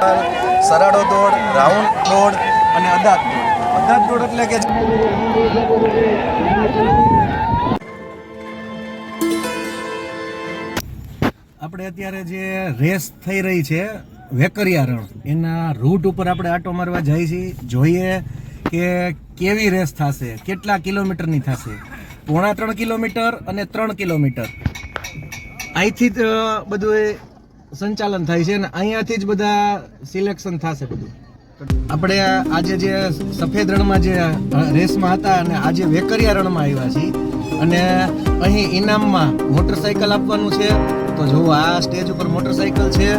સરાડો દોડ, રાઉન્ડ દોડ અને અદાત દોડ. અદાત દોડ એટલે કે આપણે અત્યારે જે રેસ થઈ રહી છે, વેકરિયા રણ. એના રૂટ ઉપર આપણે આટો મારવા જઈએ છીએ. જોઈએ કે કેવી રેસ થશે, કેટલા કિલોમીટરની થશે. પોણા ત્રણ કિલોમીટર અને ત્રણ કિલોમીટર. અહીંથી જ બધું સંચાલન થાય છે અને અહીંયાથી જ બધા સિલેક્શન થશે બધું. આપણે આજે જે સફેદ રણમાં જે રેસમાં હતા અને આજે વેકરિયા રણમાં આવ્યા છીએ અને અહીં ઇનામમાં મોટરસાઇકલ આપવાનું છે. તો જુઓ, આ સ્ટેજ ઉપર મોટરસાઇકલ છે.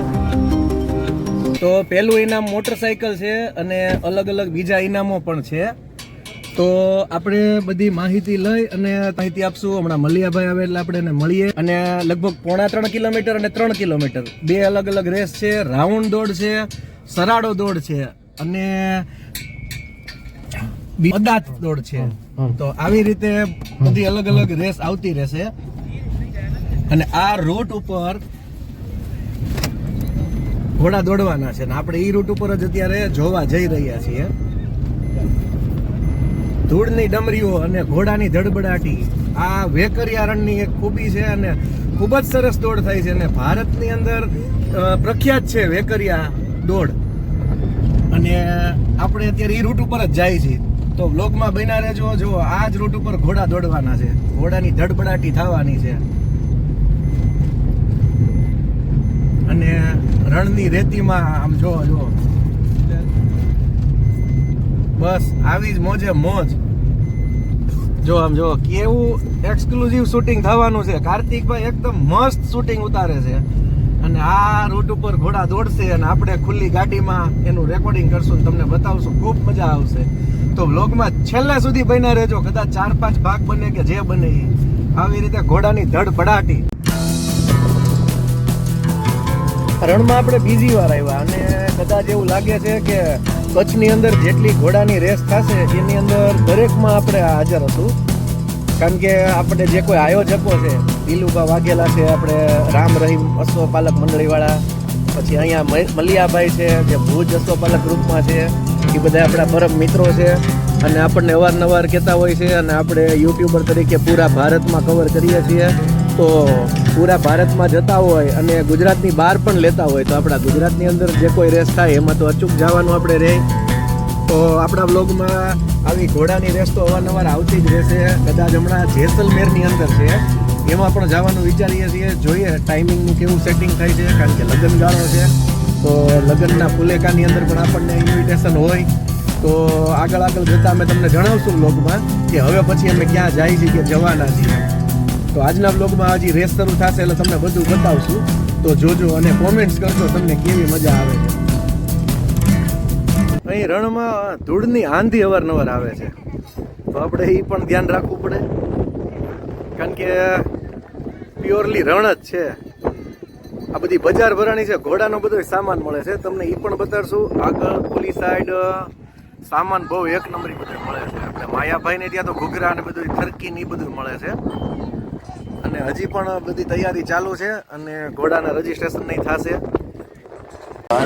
તો પહેલું ઇનામ મોટરસાઇકલ છે અને અલગ અલગ બીજા ઇનામો પણ છે. તો આપણે બધી માહિતી લઈ અને માહિતી આપશું. હમણાં મલિયાભાઈ આવે એટલે આપણે એને મળીએ. અને લગભગ પોણા ત્રણ કિલોમીટર અને ત્રણ કિલોમીટર. બે અલગ અલગ રેસ છે રાઉન્ડ દોડ છે સરાડો દોડ છે અને અદાત દોડ છે. તો આવી રીતે બધી અલગ અલગ રેસ આવતી રહેશે. અને આ રૂટ ઉપર ઘોડા દોડવાના છે. ને આપણે એ રૂટ ઉપર જ અત્યારે જોવા જઈ રહ્યા છીએ. ધૂળની ડમરીઓ અને ઘોડાની ધડબડાટી. આ વેકરિયારણની એક ખૂબી છે અને ખૂબ જ સરસ દોડ થાય છે અને ભારતની અંદર પ્રખ્યાત છે વેકરિયા દોડ. અને આપણે અત્યારે એ રૂટ ઉપર જ જાય છીએ. તો બ્લોગમાં બન્યા રહેજો. જો આ જ રૂટ ઉપર ઘોડા દોડવાના છે. ઘોડાની ધડબડાટી થવાની છે. અને રણની રેતીમાં આમ જો જો. બસ, આવી જ મોજે મોજ. જો આમ જો, કેવું એક્સક્લુઝિવ શૂટિંગ થવાનું છે. કાર્તિકભાઈ એકદમ મસ્ત શૂટિંગ ઉતારે છે. અને આ રૂટ ઉપર ઘોડા દોડશે અને આપણે ખુલ્લી ગાડીમાં એનું રેકોર્ડિંગ કરશું તમને બતાવશું. ખૂબ મજા આવશે. તો વ્લોગમાં છેલ્લે સુધી બન્યા રહેજો. કદાચ ચાર, પાંચ ભાગ બને કે જે બને. આવી રીતે ઘોડાની ધડ પડાટી રણમાં આપણે બીજી વાર આવ્યા અને કદાચ એવું લાગે છે કે કચ્છની અંદર જેટલી ઘોડાની રેસ થશે, એની અંદર દરેકમાં આપણે હાજર હતું કારણ કે આપણે જે કોઈ આયોજકો છે દિલુભા વાઘેલા છે, આપણે રામ રહીમ અશ્વપાલક મંડળીવાળા, પછી અહીંયા મલિયાભાઈ છે, જે ભુજ અશ્વપાલક ગ્રુપમાં છે, એ બધા આપણા પરમ મિત્રો છે, અને આપણને અવારનવાર કહેતા હોય છે, અને આપણે યુટ્યુબર તરીકે પૂરા ભારતમાં કવર કરીએ છીએ. તો પૂરા ભારતમાં જતા હોય અને ગુજરાતની બહાર પણ લેતા હોય તો આપણા ગુજરાતની અંદર જે કોઈ રેસ થાય એમાં તો અચૂક જવાનું આપણે રહે. તો આપણા બ્લોગમાં આવી ઘોડાની રેસ તો અવારનવાર આવતી જ રહેશે. કદાચ હમણાં જેસલમેરની અંદર છે. એમાં પણ જવાનું વિચારીએ છીએ. જોઈએ ટાઈમિંગનું કેવું સેટિંગ થાય છે. કારણ કે લગ્નગાળો છે. તો લગ્નના ફુલેકાની અંદર પણ આપણને ઇન્વિટેશન હોય. તો આગળ આગળ જતાં અમે તમને જણાવશું બ્લોગમાં કે હવે પછી અમે ક્યાં જાય છીએ કે જવાના છીએ. તો આજના બ્લોગમાં હજી રેસ શરૂ થશે એટલે તમને બધું બતાવશું. તો જોજો અને કોમેન્ટ્સ કરજો, તમને કેવી મજા આવે છે. અહીં રણમાં ધૂળની આંધી અવારનવાર આવે છે. તો આપણે એ પણ ધ્યાન રાખવું પડે. કારણ કે પ્યોરલી રણ જ છે. આ બધી બજાર ભરાણી છે, ઘોડાનો બધો સામાન મળે છે. તમને એ પણ બતાડશું. આગળ ઓલી સાઈડ સામાન બહુ એક નંબરી બધું મળે છે. આપણે માયાભાઈને ત્યાં તો ઘૂઘરા ને બધું થરકી ને એ બધું મળે છે. અને હજી પણ બધી તૈયારી ચાલુ છે અને ઘોડાના રજીસ્ટ્રેશન નહીં થશે.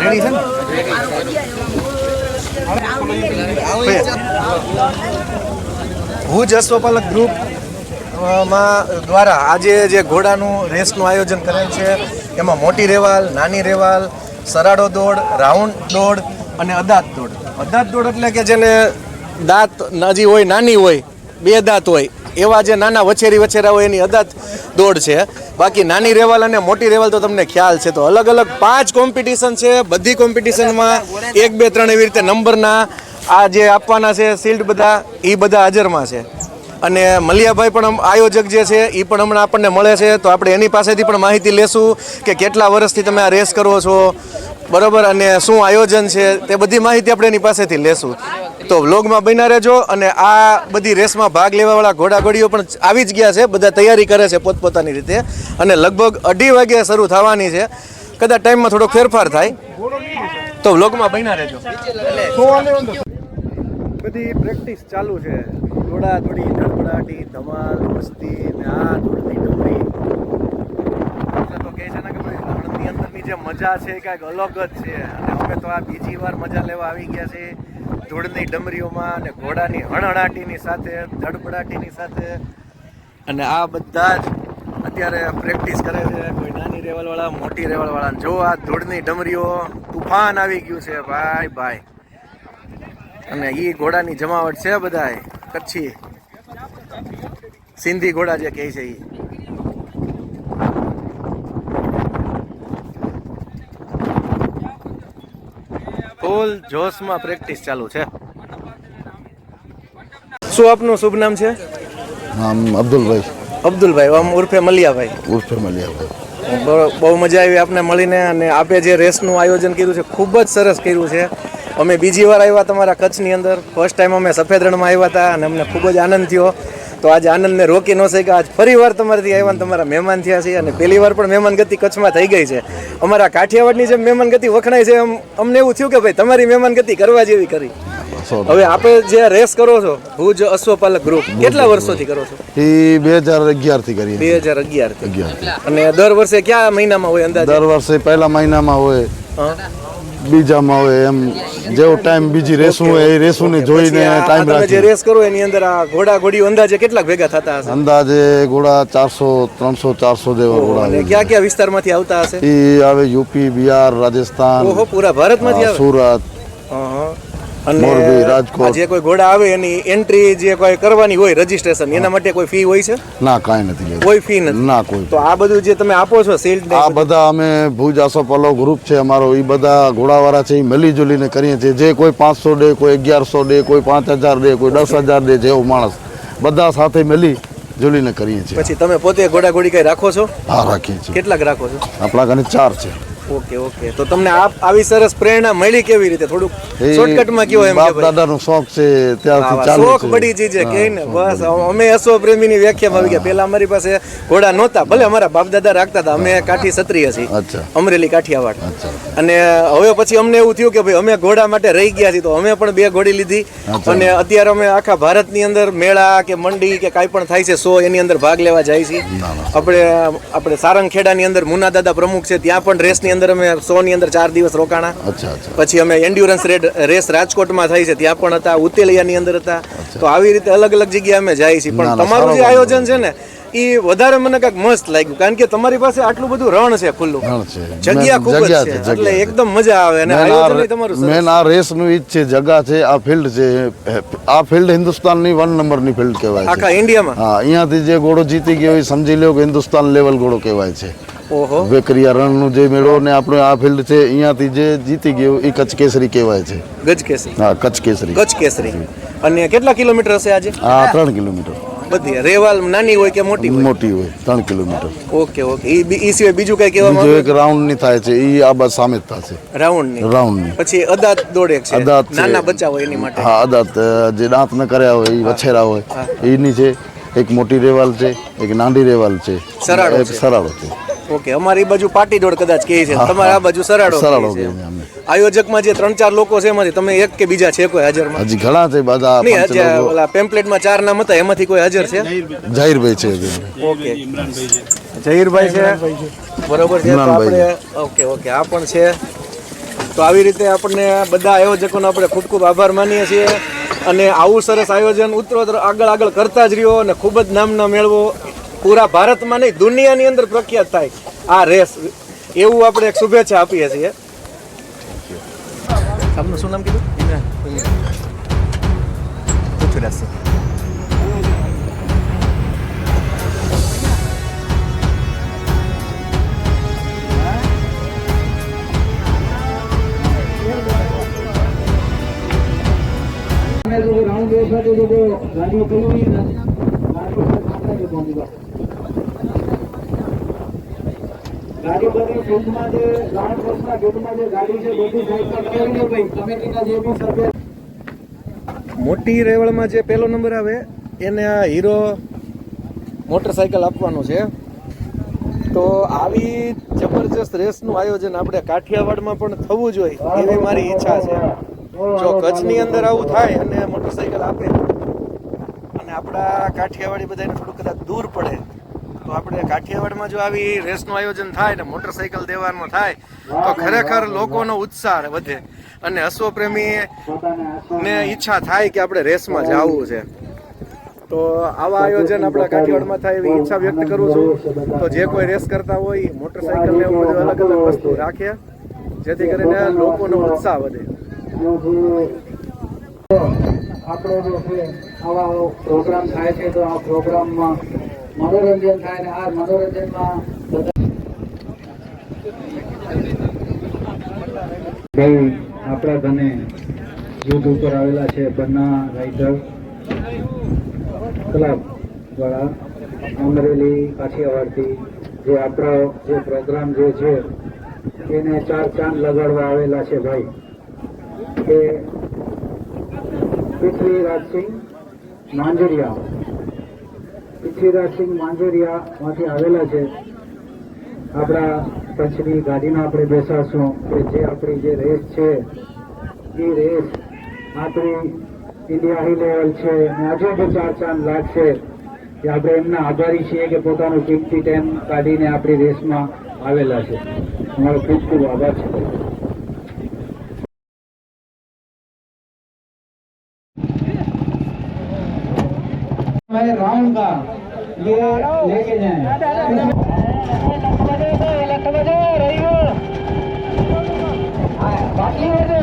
રેડી છે ને? ભુજ અશ્વપાલક ગ્રુપમાં દ્વારા આજે જે ઘોડાનું રેસનું આયોજન કરેલ છે, એમાં મોટી રેવાલ, નાની રેવાલ, સરાડો દોડ, રાઉન્ડ દોડ અને અદાત દોડ. અદાત દોડ એટલે કે જેને દાંત નાજી હોય, નાની હોય, બે દાંત હોય એવા જે નાના વછેરી વછેરા હોય એની અદાત દોડ છે. બાકી નાની રેવાલ અને મોટી રેવાલ તો તમને ખ્યાલ છે. તો અલગ અલગ પાંચ કોમ્પિટિશન છે. બધી કોમ્પિટિશનમાં એક, બે, ત્રણ એવી રીતે નંબરના આ જે આપવાના છે શિલ્ડ બધા એ બધા હાજરમાં છે. અને મલિયાભાઈ પણ આયોજક જે છે એ પણ હમણાં આપણને મળે છે. તો આપણે એની પાસેથી પણ માહિતી લેશું કે કેટલા વર્ષથી તમે આ રેસ કરો છો બરોબર અને શું આયોજન છે તે બધી માહિતી આપણે એની પાસેથી લેશું. તો વ્લોગમાં બન્યા રહેજો અને આ બધી રેસમાં ભાગ લેવાવાળા ઘોડાઘોડીઓ પણ આવી જ ગયા છે બધા તૈયારી કરે છે પોતપોતાની રીતે. અને લગભગ અઢી વાગે શરૂ થવાની છે. કદાચ ટાઈમમાં થોડો ફેરફાર થાય. તો વ્લોગમાં બન્યા રહેજો. બધી પ્રેક્ટિસ ચાલુ છે. દોડા દોડી ધડપડાટી ધમાલ મસ્તી ને આ દોડતી ડમરી તો કહે છે ને કે રણની અંદરની જે મજા છે એ કાંઈક અલગ જ છે. અને અમે તો આ બીજી વાર મજા લેવા આવી ગયા છે ધૂળની ડમરીઓમાં અને ઘોડાની હણહણાટીની સાથે ધડબડાટીની સાથે. અને આ બધા જ અત્યારે પ્રેક્ટિસ કરે છે કોઈ નાની રેવલવાળા, મોટી રેવલવાળા. જો આ ધૂળની ડમરીઓ તુફાન આવી ગયું છે, ભાઈ ભાઈ. અને એ ઘોડાની જમાવટ છે બધાય, કચ્છી. સિંધી ઘોડા જે કહે છે ઈ. ફૂલ જોશમાં પ્રેક્ટિસ ચાલુ છે. શું આપનું શુભ નામ છે? નામ અબ્દુલભાઈ. અબ્દુલભાઈ આમ ઉર્ફે મલિયાભાઈ. ઉર્ફે મલિયાભાઈ. બહુ- બહુ મજા આવી આપને મળીને અને આપે જે રેસનું આયોજન કર્યું છે ખૂબ જ સરસ કર્યું છે. અમે બીજી વાર આવ્યા તમારા કચ્છની અંદર. ફર્સ્ટ ટાઈમ અમે સફેદ રણમાં આવ્યા હતા અને અમને ખૂબ જ આનંદ થયો. તો આજે આનંદને રોકી ન શકે આજ ફરી વાર તમારાથી આવ્યા તમારા મહેમાન થયા છે અને પહેલી વાર પણ મહેમાન ગતિ કચ્છમાં થઈ ગઈ છે. અમારા કાઠિયાવાડની જેમ મહેમાન ગતિ વખણાય છે એમ અમને એવું થયું કે ભાઈ તમારી મહેમાન ગતિ કરવા જેવી કરી. હવે આપે જે રેસ કરો છો ભુજ અશ્વપાલક ગ્રુપ કેટલા વર્ષોથી કરો છો? એ બે હજાર અગિયારથી કરીએ બે હજાર અગિયાર અને દર વર્ષે કયા મહિનામાં હોય અંદાજે? દર વર્ષે પહેલા મહિનામાં હોય. હા? બીજામાં હોય એમ જેવો ટાઈમ બીજી રેસું એ રેસું ને જોઈને ટાઈમ રાખી જે રેસ કરો એની અંદર આ ઘોડા ઘોડીઓ અંદાજે કેટલાક ભેગા થતા હશે? અંદાજે ઘોડા ચારસો ત્રણસો ચારસો જેવા ઘોડા ક્યાં કયા વિસ્તારમાંથી આવતા હશે? એ આવે યુપી બિહાર રાજસ્થાન પૂરા ભારતમાંથી સુરત. અને. જે કોઈ ઘોડા આવે એની એન્ટ્રી જે કોઈ કરવાની હોય રજીસ્ટ્રેશન એના માટે કોઈ ફી હોય છે? ના કાંઈ નથી કોઈ ફી નથી? ના કોઈ તો આ બધું જે તમે આપો છો સીલ્ડ આ બધા? અમે ભુજ આસોપાલો ગ્રુપ છે અમારો એ બધા ઘોડાવાળા છે એ મળી જુલીને કરીએ છીએ. જે કોઈ પાંચસો ડે કોઈ અગિયારસો ડે કોઈ પાંચ હજાર ડે કોઈ દસ હજાર ડે જેવો માણસ બધા સાથે મળી જુલીને કરીએ છીએ. પછી તમે પોતે ઘોડા ઘોડી કઈ રાખો છો? હા રાખીએ છીએ. કેટલાક રાખો છો? આપણા ઘરે ચાર છે. Okay okay. તો તમને આપ આવી સરસ પ્રેરણા મળી કેવી રીતે? થોડુંક શોર્ટકટમાં કયો એમ બાપ દાદાનો શોખ છે ત્યારથી ચાલુ શોખ છે. જી છે કે ને બસ અમે અશ્વ પ્રેમીની વ્યાખ્યામાં આવી ગયા. પેલા અમારી પાસે ઘોડા નહોતા. ભલે અમારા બાપ દાદા રાખતા હતા. અમે કાઠી ક્ષત્રિય છીએ. અમરેલી કાઠિયાવાડ. અને હવે પછી અમને એવું થયું કે ભાઈ અમે ઘોડા માટે રહી ગયા છીએ. તો અમે પણ બે ઘોડી લીધી. અને અત્યારે અમે આખા ભારતની અંદર મેળા કે મંડી કે કાંઈ પણ થાય છે સો એની અંદર ભાગ લેવા જાય છે આપણે આપણે સારંગખેડાની અંદર મુના દાદા પ્રમુખ છે ત્યાં પણ રેસની અંદર અમે સો ની અંદર ચાર દિવસ રોકાણા. પછી અમે એન્ડ્યુરન્સ રેડ રેસ રાજકોટમાં થઈ છે. ત્યાં પણ હતા ઉતેલિયાની અંદર હતા. તો આવી રીતે અલગ અલગ જગ્યાએ અમે જાય છીએ. પણ તમારું જે આયોજન છે ને એ વધારે મને કાંઈક મસ્ત લાગ્યું. કારણ કે તમારી પાસે આટલું બધું રણ છે ખુલ્લું. રણ છે. જગ્યા ખૂબ જ છે. એટલે એકદમ મજા આવે અને મેન આ આયોજન તમારું સરસ. મેન આ રેસનું ઈ છે જગા છે આ ફિલ્ડ છે. આ ફિલ્ડ હિન્દુસ્તાનની વન નંબરની ફિલ્ડ કહેવાય છે. આખા ઇન્ડિયામાં? હા અહીંયાથી જે ઘોડો જીતી ગયો એ સમજી લ્યો કે હિન્દુસ્તાન લેવલ ઘોડો કહેવાય છે. ઓહો. વેકરિયા રણનું જે મેળો ને આપણો આ ફિલ્ડ છે અહીંયાથી જે જીતી ગયો એ કચ્છ કેસરી કહેવાય છે. ગજ કેસરી હા કચ્છ કેસરી કચ્છ કેસરી અને કેટલા કિલોમીટર હશે આજે? આ ત્રણ કિલોમીટર. બધી. રેવાલ નાની હોય કે મોટી હોય? મોટી હોય ત્રણ કિલોમીટર. Okay okay. ઈ ઈ સિવાય બીજું કઈ કહેવામાં બીજો એક રાઉન્ડની થાય છે એ આ બસ સામે જ થશે રાઉન્ડની રાઉન્ડની પછી અદાત દોડે છે. અદાત નાના બચ્ચા હોય એની માટે. હા અદાત જે દાંત ન કર્યા હોય એ વછેરા હોય. એની છે એક મોટી રેવાલ છે એક નાની રેવાલ છે. સરાડો છે. સરાડો છે. ઓકે અમારી બાજુ પાટી દોડ કદાચ કહે છે. તમારે આ બાજુ સરાડો સરાડો. આયોજકમાં જે ત્રણ ચાર લોકો છે એમાંથી તમે એક કે બીજા છે કોઈ હાજરમાં હજી ઘણા છે બધા નહીં હજી. ઓલા પેમ્પલેટમાં ચાર નામ હતા એમાંથી કોઈ હાજર છે? જાહીરભાઈ છે ઓકે. જહીરભાઈ છે. બરોબર છે તો આપણે ઓકે ઓકે આ પણ છે. તો આવી રીતે આપણને બધા આયોજકોનો આપણે ખૂબ ખૂબ આભાર માનીએ છીએ. અને આવું સરસ આયોજન ઉત્તરોત્તર આગળ આગળ કરતા જ રહ્યો અને ખૂબ જ નામના મેળવો. પૂરા ભારતમાં નહીં દુનિયાની અંદર પ્રખ્યાત થાય. આ રેસ એવું આપણે એક શુભેચ્છા આપીએ છીએ. આપનું શું નામ કીધું? પૃથ્વીરાજ સર. ગાડી બધી ફિલ્ડમાં જે ગ્રાઉન્ડ કોર્સના ગેટમાં જે ગાડી છે, બધી કમિટીના જે બી સભ્ય મોટી રેવળમાં જે પહેલો નંબર આવે, એને આ હીરો મોટરસાયકલ આપવાનું છે. તો આવી જબરજસ્ત રેસનું આયોજન આપણે કાઠિયાવાડમાં પણ થવું જોઈએ, એવી મારી ઈચ્છા છે. જો કચ્છની અંદર આવું થાય અને મોટરસાયકલ આપે, અને આપણા કાઠિયાવાડી બધાને થોડું કદાચ દૂર પડે તો આપણે કાઠિયાવાડમાં જો આવી રેસનું આયોજન થાય ને મોટરસાયકલ દેવાનું થાય તો ખરેખર લોકોનો ઉત્સાહ વધે અને અશ્વપ્રેમી ને ઈચ્છા થાય કે આપણે રેસમાં જવું છે. તો આવા આયોજન આપણા કાઠિયાવાડમાં થાય એવી ઈચ્છા વ્યક્ત કરું છું. તો જે કોઈ રેસ કરતા હોય મોટરસાયકલ ને બધું અલગ અલગ વસ્તુ રાખે જેથી કરીને લોકોનો ઉત્સાહ વધે. આપણો જે છે આવા પ્રોગ્રામ થાય છે તો આ પ્રોગ્રામમાં મનોરંજન થાય ને આ મનોરંજનમાં ભાઈ, આપણા ધને યુદ્ધ ઉપર આવેલા છે બન્ના રાઇટર ક્લબ વાળા અમરેલી કાઠિયાવાડથી જે આપણો જે પ્રોગ્રામ જે છે, એને ચાર ચાંદ લગાડવા આવેલા છે ભાઈ. કે પૃથ્વીરાજસિંહ માંજરિયા પૃથ્વીરાજસિંહ માંજરિયા માંથી આવેલા છે આપણા પંચની ગાડીમાં આપણે બેસાશું કે જે આપણી જે રેસ છે એ રેસ આપણી ઇન્ડિયા હાઈ લેવલ છે અને આજે બી ચાર ચાંદ લાગશે કે આપણે એમના આભારી છીએ કે પોતાનું કિંમતી ટાઈમ કાઢીને આપણી રેસમાં આવેલા છે અમારો ખૂબ ખૂબ આભાર છે ભાઈ हमारे राउंड का ये लेके जाए बाकी